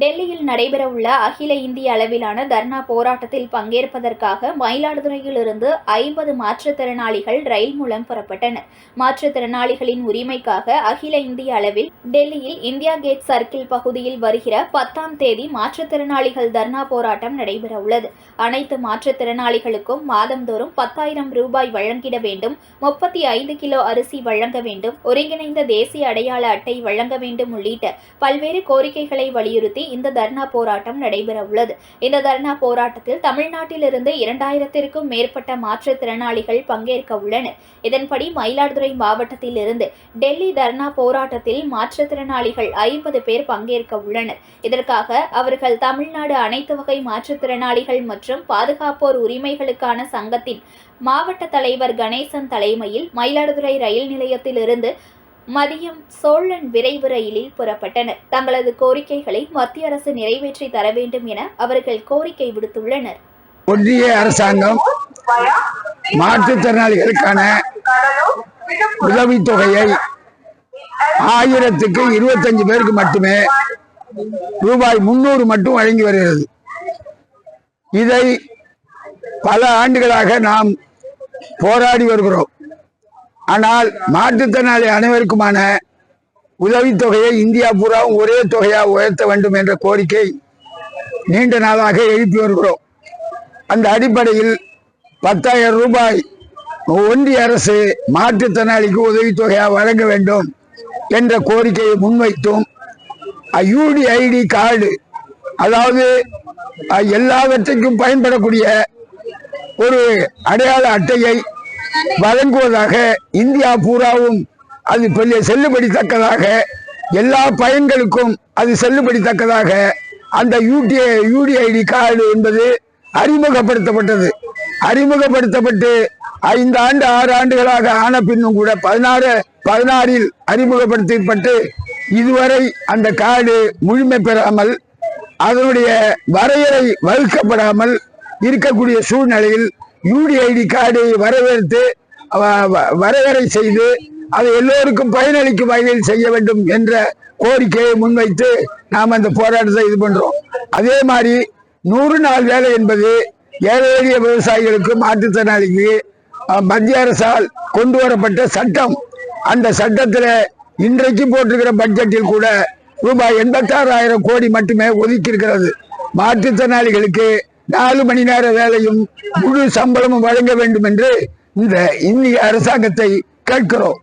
டெல்லியில் நடைபெறவுள்ள அகில இந்திய அளவிலான தர்ணா போராட்டத்தில் பங்கேற்பதற்காக மயிலாடுதுறையிலிருந்து ஐம்பது மாற்றுத்திறனாளிகள் ரயில் மூலம் புறப்பட்டனர். மாற்றுத்திறனாளிகளின் உரிமைக்காக அகில இந்திய அளவில் டெல்லியில் இந்தியா கேட் சர்க்கிள் பகுதியில் வருகிற பத்தாம் தேதி மாற்றுத்திறனாளிகள் தர்ணா போராட்டம் நடைபெறவுள்ளது. அனைத்து மாற்றுத்திறனாளிகளுக்கும் மாதந்தோறும் பத்தாயிரம் ரூபாய் வழங்கிட வேண்டும். முப்பத்தி ஐந்து கிலோ அரிசி வழங்க வேண்டும். ஒருங்கிணைந்த தேசிய அடையாள அட்டை வழங்க வேண்டும் உள்ளிட்ட பல்வேறு கோரிக்கைகளை வலியுறுத்தி இந்த தர்ணா போராட்டம் நடைபெறவுள்ளது இந்த தர்ணா போராட்டத்தில் தமிழ்நாட்டிலிருந்து இரண்டாயிரத்திற்கும் மேற்பட்ட மாற்றுத்திறனாளிகள் பங்கேற்க உள்ளனர். இதன்படி மயிலாடுதுறை மாவட்டத்தில் இருந்து டெல்லி தர்ணா போராட்டத்தில் மாற்றுத்திறனாளிகள் ஐம்பது பேர் பங்கேற்க உள்ளனர். இதற்காக அவர்கள் தமிழ்நாடு அனைத்து வகை மாற்றுத்திறனாளிகள் மற்றும் பாதுகாப்போர் உரிமைகளுக்கான சங்கத்தின் மாவட்ட தலைவர் கணேசன் தலைமையில் மயிலாடுதுறை ரயில் நிலையத்திலிருந்து மதியம் சோழன் விரைவு ரயிலில் புறப்பட்டனர். தங்களது கோரிக்கைகளை மத்திய அரசு நிறைவேற்றி தர வேண்டும் என அவர்கள் கோரிக்கை விடுத்துள்ளனர். ஒன்றிய அரசாங்கம் மாற்றுத்திறனாளிகளுக்கான உதவித்தொகையை ஆயிரத்துக்கு இருபத்தஞ்சு பேருக்கு மட்டுமே ரூபாய் முன்னூறு மட்டும் வழங்கி வருகிறது. இதை பல ஆண்டுகளாக நாம் போராடி வருகிறோம். ஆனால் மாற்றுத்திறனாளி அனைவருக்குமான உதவித்தொகையை இந்தியா பூராவும் ஒரே தொகையாக உயர்த்த வேண்டும் என்ற கோரிக்கை நீண்ட நாளாக எழுப்பி வருகிறோம். அந்த அடிப்படையில் பத்தாயிரம் ரூபாய் ஒன்றிய அரசு மாற்றுத்திறனாளிக்கு உதவித்தொகையாக வழங்க வேண்டும் என்ற கோரிக்கையை முன்வைத்தும் யூடிஐடி கார்டு அதாவது எல்லாவற்றைக்கும் எல்லாவற்றுக்கும் பயன்படக்கூடிய ஒரு அடையாள அட்டையை வழங்குவதாக இந்தியா பூராவும் அது பெரிய செல்லுபடித்தக்கதாக எல்லா பயன்களுக்கும் அது செல்லுபடித்தக்கதாக அந்த யூடிஐ யூடிஐடி கார்டு என்பது அறிமுகப்படுத்தப்பட்டது. அறிமுகப்படுத்தப்பட்டு ஐந்து ஆண்டு ஆறு ஆண்டுகளாக ஆன பின்னும் கூட பதினாறு பதினாறில் அறிமுகப்படுத்தப்பட்டு இதுவரை அந்த கார்டு முழுமை பெறாமல் அதனுடைய வரையறை வகுக்கப்படாமல் இருக்கக்கூடிய சூழ்நிலையில் யூடிஐடி கார்டை வரவேற்று வ- செய்து அதை எல்லோருக்கும் பயனளிக்கும் வகையில் செய்ய வேண்டும் என்ற கோரிக்கையை முன்வைத்து நாம் அந்த போராட்டத்தை இது பண்றோம். அதே மாதிரி நூறு நாள் வேலை என்பது ஏழை எளிய விவசாயிகளுக்கு மாற்றுத்திறனாளிக்கு மத்திய அரசால் கொண்டு வரப்பட்ட சட்டம். அந்த சட்டத்தில் இன்றைக்கு போட்டிருக்கிற பட்ஜெட்டில் கூட ரூபாய் எண்பத்தாறாயிரம் கோடி மட்டுமே ஒதுக்கி இருக்கிறது மாற்றுத்திறனாளிகளுக்கு நாலு மணி நேர வேலையும் முழு சம்பளமும் வழங்க வேண்டும் என்று இந்த இந்திய அரசாங்கத்தை கேட்கிறோம்.